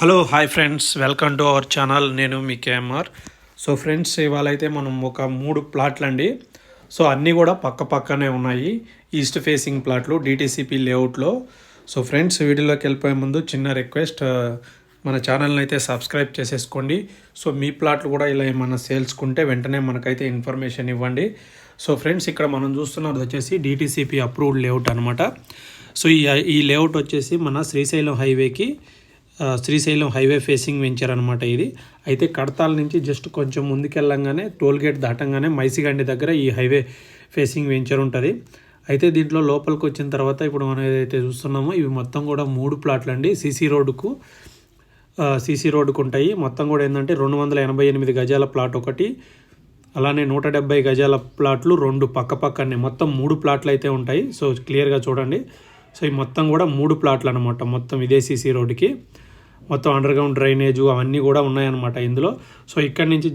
Hello hi friends welcome to our channel నేను మీ KMR so friends ఇవాళ అయితే మనం ఒక మూడు ప్లాట్లు అండి సో అన్నీ కూడా పక్క పక్కనే ఉన్నాయి. ఈస్ట్ ఫేసింగ్ ప్లాట్లు డిటీసీపీ లేఅవుట్లో సో ఫ్రెండ్స్ వీడియోలోకి వెళ్ళిపోయే ముందు చిన్న రిక్వెస్ట్ uh, మన ఛానల్ని అయితే సబ్స్క్రైబ్ చేసేసుకోండి. సో మీ ప్లాట్లు కూడా ఇలా ఏమైనా సేల్స్కుంటే వెంటనే మనకైతే ఇన్ఫర్మేషన్ ఇవ్వండి. సో ఫ్రెండ్స్ ఇక్కడ మనం చూస్తున్నది వచ్చేసి డిటీసీపీ అప్రూవ్డ్ లేఅవుట్ అనమాట సో ఈ ఈ లేఅవుట్ వచ్చేసి మన శ్రీశైలం హైవేకి శ్రీశైలం హైవే ఫేసింగ్ వెంచర్ అనమాట ఇది. అయితే కడతాల నుంచి జస్ట్ కొంచెం ముందుకెళ్ళంగానే టోల్ గేట్ దాటంగానే మైసిగండి దగ్గర ఈ హైవే ఫేసింగ్ వెంచర్ ఉంటుంది. అయితే దీంట్లో లోపలికి వచ్చిన తర్వాత ఇప్పుడు మనం ఏదైతే చూస్తున్నామో ఇవి మొత్తం కూడా మూడు ప్లాట్లు అండి సీసీ రోడ్డుకు సీసీ రోడ్డుకు ఉంటాయి మొత్తం కూడా ఏంటంటే రెండు వందల ఎనభై ఎనిమిది గజాల ప్లాట్ ఒకటి అలానే నూట డెబ్బై గజాల ప్లాట్లు రెండు పక్క పక్కనే. మొత్తం మూడు ప్లాట్లు అయితే ఉంటాయి. సో క్లియర్గా చూడండి. సో ఈ మొత్తం కూడా మూడు ప్లాట్లు అనమాట మొత్తం ఇదే సీసీ రోడ్డుకి. మొత్తం అండర్ గ్రౌండ్ డ్రైనేజు అవన్నీ కూడా ఉన్నాయన్నమాట ఇందులో. సో ఇక్కడి నుంచి